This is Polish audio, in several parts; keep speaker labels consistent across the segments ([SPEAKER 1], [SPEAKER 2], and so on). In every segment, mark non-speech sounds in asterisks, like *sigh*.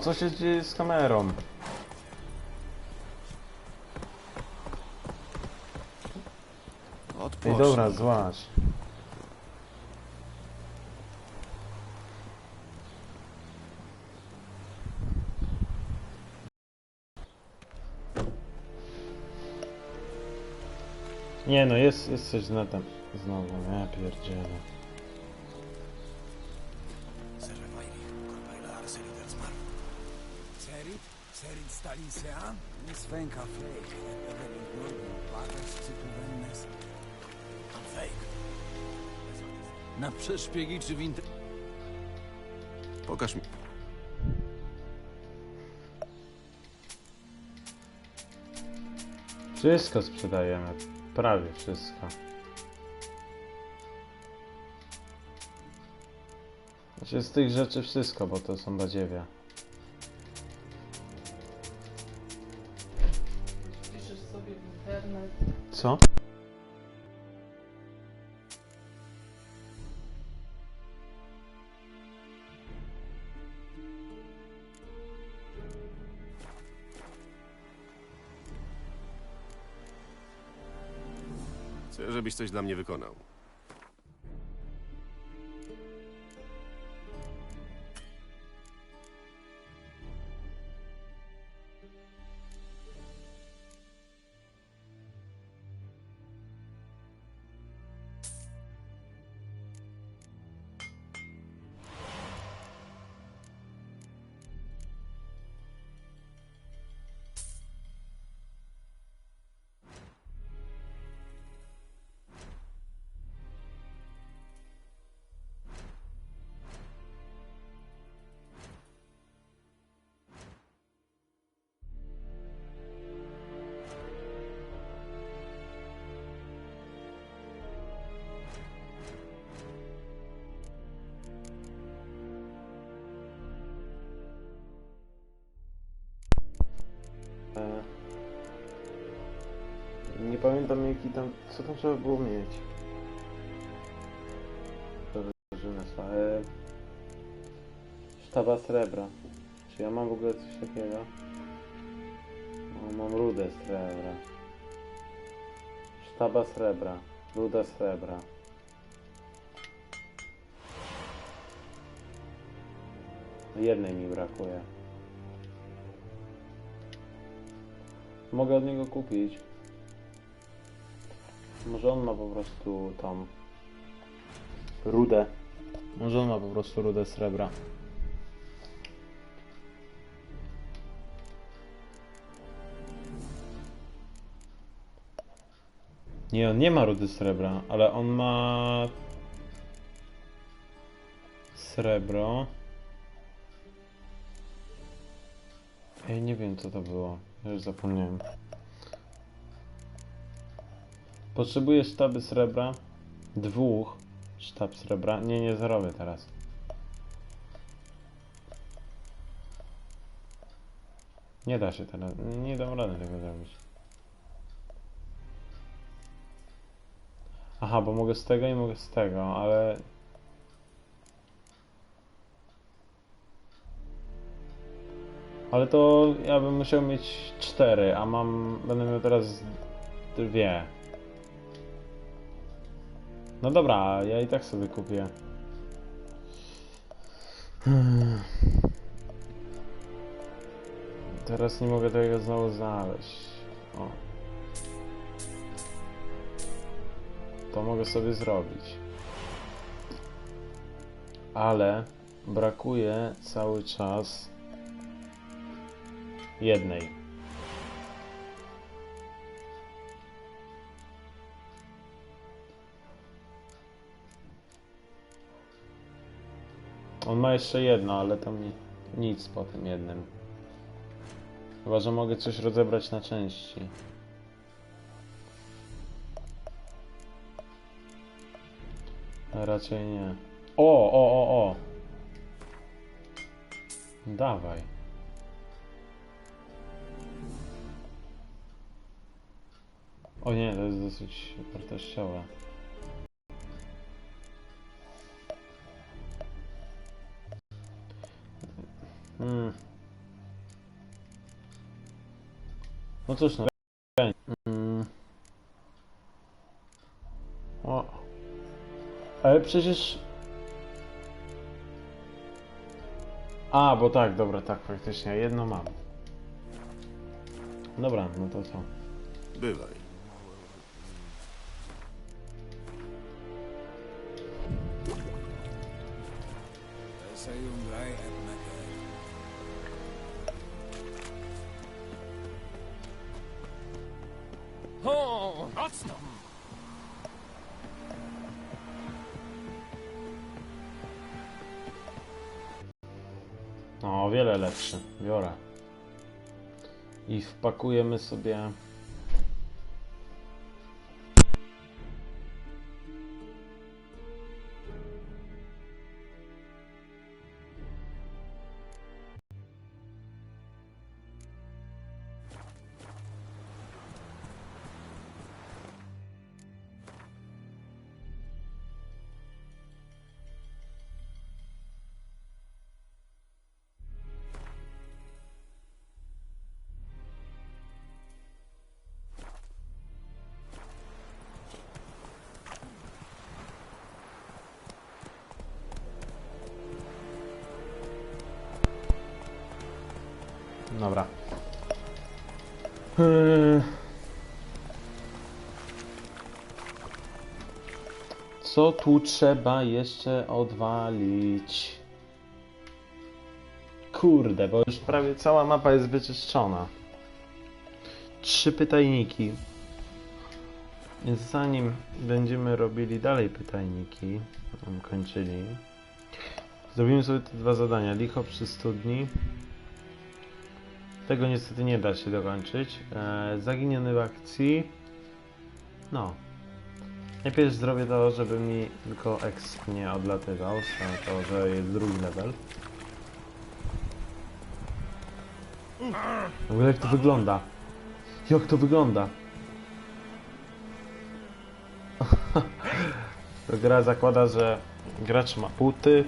[SPEAKER 1] Co się dzieje z kamerą? Ej,
[SPEAKER 2] Odpocznij.
[SPEAKER 1] dobra, złaś. Nie no, jest, jest coś z netem. Znowu, ja pierdzielę.
[SPEAKER 3] Serit? Serit Stalin Sean? Svenka Fake. Bagaż cytuwennes.
[SPEAKER 2] Pan fake.
[SPEAKER 3] Na przeszpiegi czy w inter...
[SPEAKER 2] Pokaż mi.
[SPEAKER 1] Wszystko sprzedajemy. Prawie wszystko. Znaczy z tych rzeczy wszystko, bo to są badziewia. Co?
[SPEAKER 2] Chcę, żebyś coś dla mnie wykonał.
[SPEAKER 1] Nie pamiętam jaki tam, co tam trzeba było mieć. E, Sztaba srebra. Czy ja mam w ogóle coś takiego? No, mam rudę srebra. Sztaba srebra. Ruda srebra. Jednej mi brakuje. Mogę od niego kupić. Może on ma po prostu tą rudę. Może on ma po prostu rudę srebra. Nie, on nie ma rudy srebra, ale on ma srebro. Ej, nie wiem co to było. Już zapomniałem. Potrzebuję sztaby srebra. Dwóch sztab srebra. Nie, nie zrobię teraz. Nie da się teraz. Nie dam rady tego zrobić. Aha, bo mogę z tego i mogę z tego, ale... Ale to ja bym musiał mieć cztery, a mam... Będę miał teraz dwie. No dobra, ja i tak sobie kupię. Teraz nie mogę tego znowu znaleźć. O. To mogę sobie zrobić. Ale brakuje cały czas jednej. On ma jeszcze jedno, ale tam ni nic po tym jednym. Chyba, że mogę coś rozebrać na części. Raczej nie. O, o, o, o! Dawaj. O nie, to jest dosyć wartościowe. Hmm. No cóż, no. Hmm. O. Ale przecież... A, bo tak, dobra, tak, faktycznie. Jedno mam. Dobra, no to co?
[SPEAKER 2] Bywaj.
[SPEAKER 1] No, o wiele lepszy. Biorę. I wpakujemy sobie... Dobra. Eee. Co tu trzeba jeszcze odwalić? Kurde, bo już prawie cała mapa jest wyczyszczona. Trzy pytajniki. Więc zanim będziemy robili dalej pytajniki, kończyli, zrobimy sobie te dwa zadania. Licho przy studni. Tego niestety nie da się dokończyć. E, zaginiony w akcji. No. Najpierw zrobię to, żeby mi tylko exp nie odlatywał, to, że jest drugi level. W ogóle jak to wygląda? Jak to wygląda? *laughs* Gra zakłada, że gracz ma buty.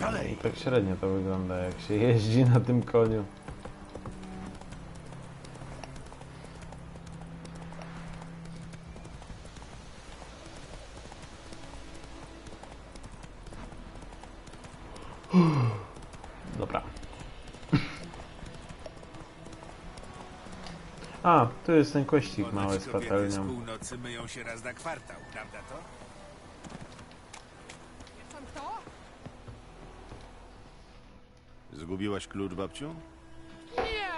[SPEAKER 1] No I tak średnio to wygląda, jak się jeździ na tym koniu. *gasps* Dobra. A, tu jest ten kościk mały z
[SPEAKER 4] kobiety z
[SPEAKER 1] patelnią.
[SPEAKER 4] północy myją się raz na kwartał, prawda to?
[SPEAKER 2] Zgubiłaś klucz, babciu?
[SPEAKER 5] Nie,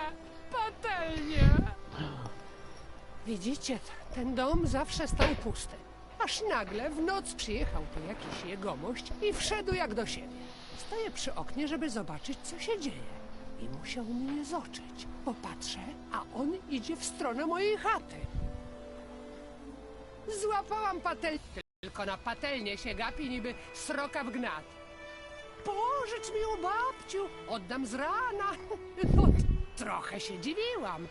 [SPEAKER 5] patelnie. Widzicie, ten dom zawsze stał pusty. Aż nagle w noc przyjechał tu jakiś jegomość i wszedł jak do siebie. Stoję przy oknie, żeby zobaczyć, co się dzieje. I musiał mnie zoczyć. Popatrzę, a on idzie w stronę mojej chaty. Złapałam patelnię. Tylko na patelnię się gapi niby sroka w gnat. Pożycz mi u babciu, oddam z rana. *laughs* No, trochę się dziwiłam,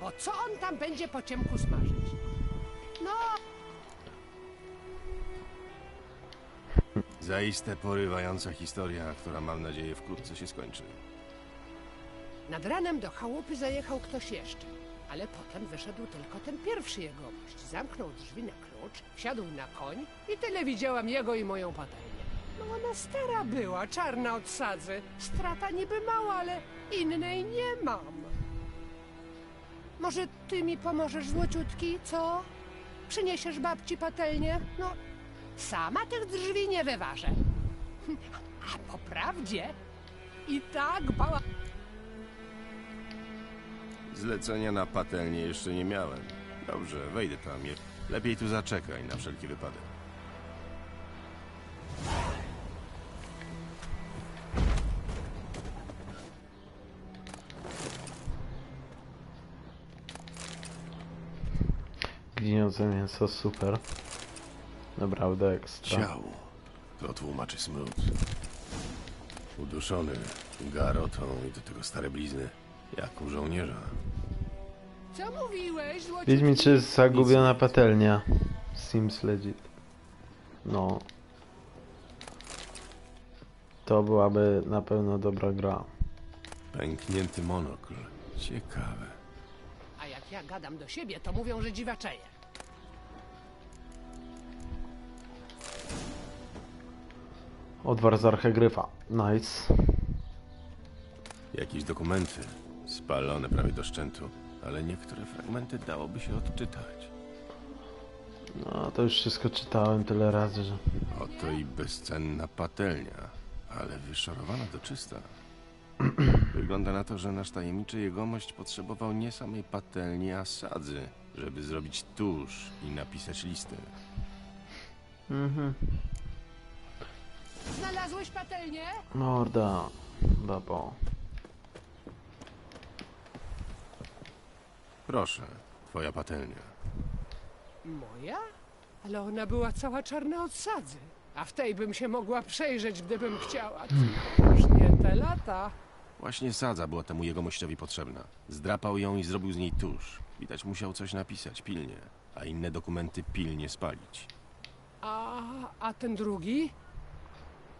[SPEAKER 5] bo co on tam będzie po ciemku smażyć? No, *laughs*
[SPEAKER 2] Zaiste porywająca historia, która mam nadzieję wkrótce się skończy.
[SPEAKER 5] nad ranem do chałupy zajechał ktoś jeszcze, ale potem wyszedł tylko ten pierwszy jegomość. Zamknął drzwi na klucz, wsiadł na koń i tyle widziałam jego i moją patelnię. No ona stara była, czarna od sadzy. Strata niby mała, ale innej nie mam. Może ty mi pomożesz, złociutki, co? Przyniesiesz babci patelnię? No, sama tych drzwi nie wyważę. *laughs* A po prawdzie i tak bała...
[SPEAKER 2] Zlecenia na patelnię jeszcze nie miałem. Dobrze, wejdę tam. Lepiej tu zaczekaj na wszelki wypadek.
[SPEAKER 1] Gniące mięso, super. Naprawdę ekstra.
[SPEAKER 2] Ciało. To tłumaczy smród. Uduszony garotą i do tego stare blizny. Jak u żołnierza.
[SPEAKER 5] Co mówiłeś, złociutki?
[SPEAKER 1] Wiedź mi, czy jest zagubiona patelnia. Seems legit. No. To byłaby na pewno dobra gra.
[SPEAKER 2] Pęknięty monokl. Ciekawe.
[SPEAKER 5] A jak ja gadam do siebie, to mówią, że dziwaczeję.
[SPEAKER 1] Odwar z archegryfa. Nice.
[SPEAKER 2] Jakieś dokumenty. Spalone prawie do szczętu. Ale niektóre fragmenty dałoby się odczytać.
[SPEAKER 1] No, to już wszystko czytałem tyle razy, że...
[SPEAKER 2] Oto i bezcenna patelnia. Ale wyszorowana do czysta. *clears throat* Wygląda na to, że nasz tajemniczy jegomość potrzebował nie samej patelni, a sadzy, żeby zrobić tusz i napisać listy.
[SPEAKER 1] Mhm.
[SPEAKER 5] Znalazłeś patelnię?
[SPEAKER 1] Morda. Babo.
[SPEAKER 2] Proszę, twoja patelnia.
[SPEAKER 5] Moja? Ale ona była cała czarna od sadzy. A w tej bym się mogła przejrzeć, gdybym chciała. Już nie te lata.
[SPEAKER 2] Właśnie sadza była temu jegomościowi potrzebna. Zdrapał ją i zrobił z niej tusz. Widać musiał coś napisać pilnie, a inne dokumenty pilnie spalić.
[SPEAKER 5] A, a ten drugi?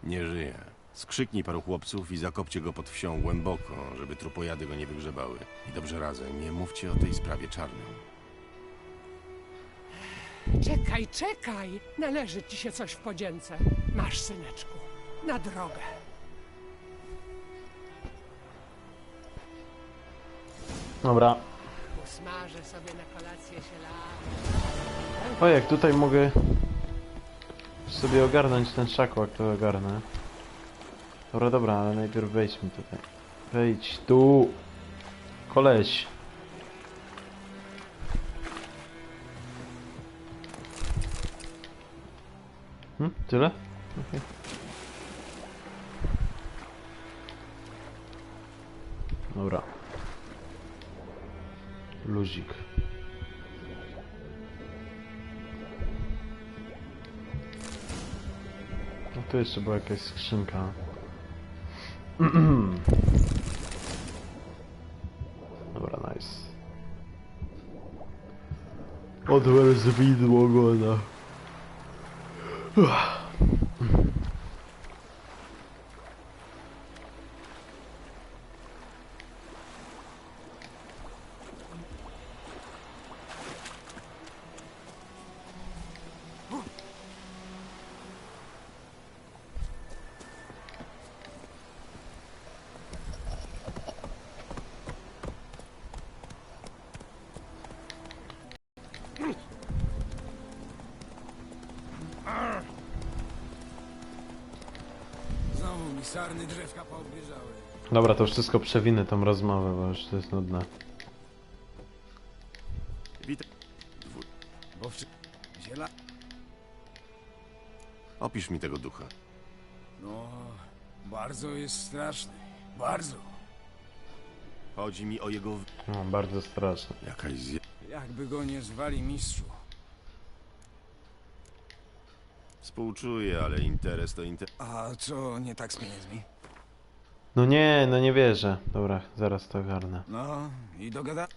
[SPEAKER 2] Nie żyje. Skrzyknij paru chłopców i zakopcie go pod wsią głęboko, żeby trupojady go nie wygrzebały. I dobrze razem, nie mówcie o tej sprawie czarnym.
[SPEAKER 5] Czekaj, czekaj! Należy ci się coś w podzięce. Masz, syneczku, na drogę.
[SPEAKER 1] Dobra.
[SPEAKER 5] Usmażę sobie na kolację się
[SPEAKER 1] O, jak tutaj mogę sobie ogarnąć ten szakłak, to ogarnę. Dobra, dobra, ale najpierw wejdźmy tutaj. Wejdź tu! Koleś! Hm? Tyle? Okej. Dobra. Luzik. Tu jeszcze była jakaś skrzynka. *clears throat* Dobra, nice. Odwal z widmo goda.
[SPEAKER 3] Mi sarny drzewka poobierzały.
[SPEAKER 1] Dobra, to już wszystko przewinę tą rozmowę, bo już to jest nudne.
[SPEAKER 2] Witaj.
[SPEAKER 3] Bo wczy... Ziela...
[SPEAKER 2] Opisz mi tego ducha.
[SPEAKER 3] No, bardzo jest straszny. Bardzo.
[SPEAKER 2] Chodzi mi o jego...
[SPEAKER 1] No, bardzo straszne.
[SPEAKER 2] Jakaś zje...
[SPEAKER 3] Jakby go nie zwali mistrzu.
[SPEAKER 2] Współczuję, ale interes to interes.
[SPEAKER 3] A co nie tak z pieniędzmi?
[SPEAKER 1] No nie, no nie wierzę. Dobra, zaraz to ogarnę.
[SPEAKER 3] No, i dogada...